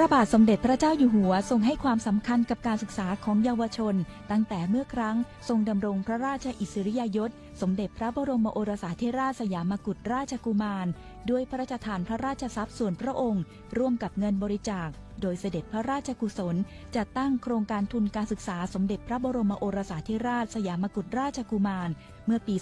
ระบาทสมเด็จพระเจ้าอยู่หัวทรงให้ความสำคัญกับการศึกษาของเยาวชน ตั้งแต่เมื่อครั้งทรงดำรงพระราชอิสริยยศ สมเด็จพระบรมโอรสาธิราชสยามกุฎราชกุมาร ด้วยพระราชทานพระราชทรัพย์ส่วนพระองค์ ร่วมกับเงินบริจาค โดยเสด็จพระราชกุศล จัดตั้งโครงการทุนการศึกษาสมเด็จพระบรมโอรสาธิราชสยามกุฎราชกุมาร เมื่อปี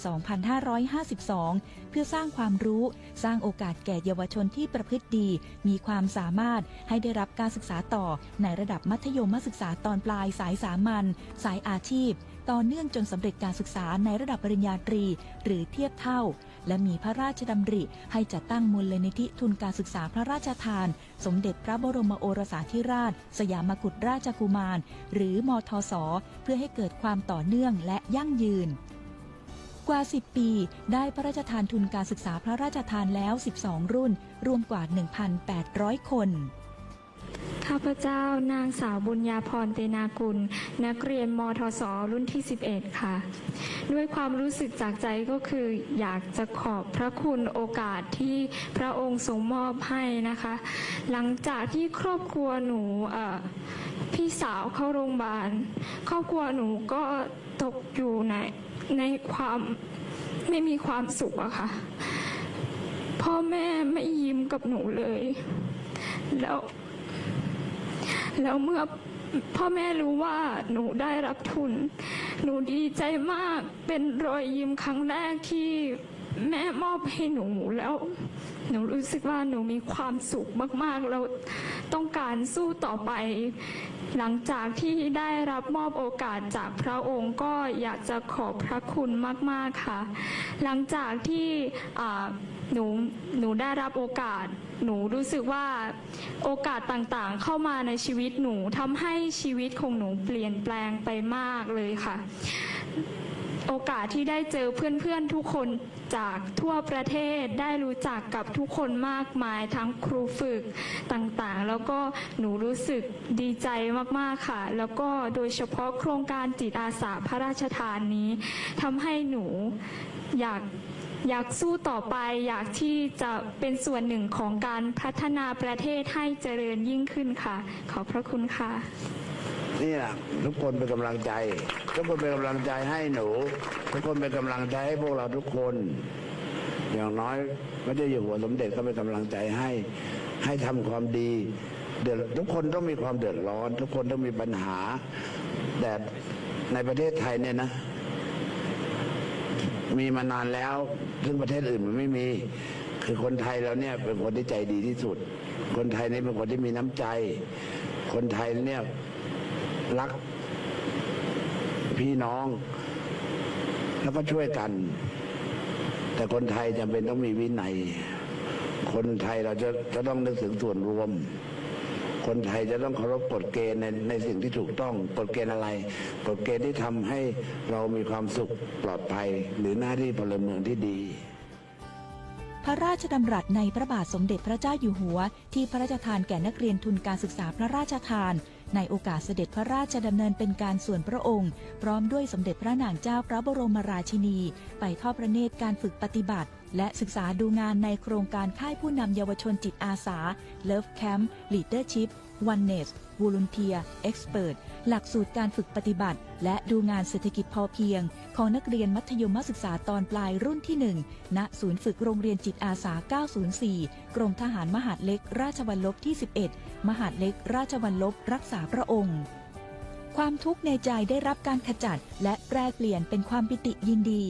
2552 เพื่อสร้างความรู้ สร้างโอกาสแก่เยาวชนที่ประพฤติดี มีความสามารถให้ได้รับการศึกษาต่อในระดับมัธยมศึกษาตอนปลายสายสามัญสายอาชีพ ต่อเนื่องจนสำเร็จการศึกษาในระดับปริญญาตรี หรือเทียบเท่า และมีพระราชดำริให้จัดตั้งมูลนิธิทุนการศึกษาพระราชทาน สมเด็จพระบรมโอรสาธิราช สยามกุฎราชกุมาร หรือมทศเพื่อให้เกิดความต่อเนื่องและยั่งยืนกว่า 10 ปี ได้พระราชทานทุนการศึกษาพระราชทานแล้ว 12 รุ่น รวมกว่า 1,800 คน ข้าพเจ้านางสาวบุญญาพรเตนากุล นักเรียนมทศรุ่นที่ 11 ค่ะ ด้วยความรู้สึกจากใจก็คืออยากจะขอบพระคุณโอกาสที่พระองค์ทรงมอบให้นะคะ หลังจากที่ครอบครัวหนูพี่สาวเข้าโรงพยาบาล ครอบครัวหนูก็ตกอยู่ในในความไม่มีความสุขอะค่ะ พ่อแม่ไม่ยิ้มกับหนูเลย แล้ว แล้วเมื่อพ่อแม่รู้ว่าหนูได้รับทุน หนูดีใจมากเป็นรอยยิ้มครั้งแรกที่แม่มอบให้หนูแล้ว หนูรู้สึกว่าหนูมีความสุขมากๆ แล้วต้องการสู้ต่อไป หลังจากที่ได้รับมอบโอกาสจากพระองค์ก็อยากจะขอบพระคุณมาก ๆ ค่ะ หลังจากที่ หนูหนูได้รับโอกาส หนูรู้สึกว่าโอกาสต่างๆ เข้ามาในชีวิตหนูทำให้ชีวิตของหนูเปลี่ยนแปลงไปมากเลยค่ะ โอกาสที่ได้เจอเพื่อนๆทุกคนจากทั่วประเทศได้รู้จักกับทุกคนมากมายทั้งครูฝึกต่างๆ แล้วก็หนูรู้สึกดีใจมากๆค่ะ แล้วก็โดยเฉพาะโครงการจิตอาสาพระราชทานนี้ทำให้หนูอยาก อยากสู้ต่อไปอยากที่จะเป็นส่วนหนึ่งของการพัฒนาประเทศให้เจริญยิ่งขึ้นค่ะ ขอบพระคุณค่ะ นี่แหละทุกคนเป็นกำลังใจ ทุกคนเป็นกำลังใจให้หนู ทุกคนเป็นกำลังใจให้พวกเราทุกคน อย่างน้อยไม่ได้อยู่หัวสมเด็จก็เป็นกำลังใจให้ให้ทำความดีเดือดทุกคนต้องมีความเดือดร้อน ทุกคนต้องมีปัญหาแต่ในประเทศไทยเนี่ยนะ มีมานานแล้ว ซึ่งประเทศอื่นมันไม่มี คือคนไทยเราเนี่ยเป็นคนที่ใจดีที่สุด คนไทยนี่เป็นคนที่มีน้ำใจ คนไทยเนี่ยรักพี่น้อง แล้วก็ช่วยกัน แต่คนไทยจำเป็นต้องมีวินัย คนไทยเราจะจะต้องนึกถึงส่วนรวม คนไทยจะต้องเคารพกฎเกณฑ์ในในสิ่งที่ถูกต้องกฎเกณฑ์อะไรกฎเกณฑ์ที่ทำให้เรามีความสุขปลอดภัย หรือหน้าที่พลเมืองที่ดี พระราชดำรัสในพระบาทสมเด็จพระเจ้าอยู่หัว ที่พระราชทานแก่นักเรียนทุนการศึกษาพระราชทาน ในโอกาสเสด็จพระราชดำเนินเป็นการส่วนพระองค์ พร้อมด้วยสมเด็จพระนางเจ้าพระบรมราชินี ไปทอดพระเนตรการฝึกปฏิบัติ และศึกษาดูงานในโครงการค่ายผู้นำเยาวชนจิตอาสา Love Camp Leadership Oneness Volunteer Expert หลักสูตรการฝึกปฏิบัติ และดูงานเศรษฐกิจพอเพียง ของนักเรียนมัธยมศึกษาตอนปลายรุ่นที่ 1 ณ ศูนย์ฝึกโรงเรียนจิตอาสา 904 กรมทหารมหาดเล็กราชวัลลบที่ 11 มหาดเล็กราชวัลลบรักษาพระองค์ ความทุกข์ในใจได้รับการขจัดและแปรเปลี่ยนเป็นความปิติยินดี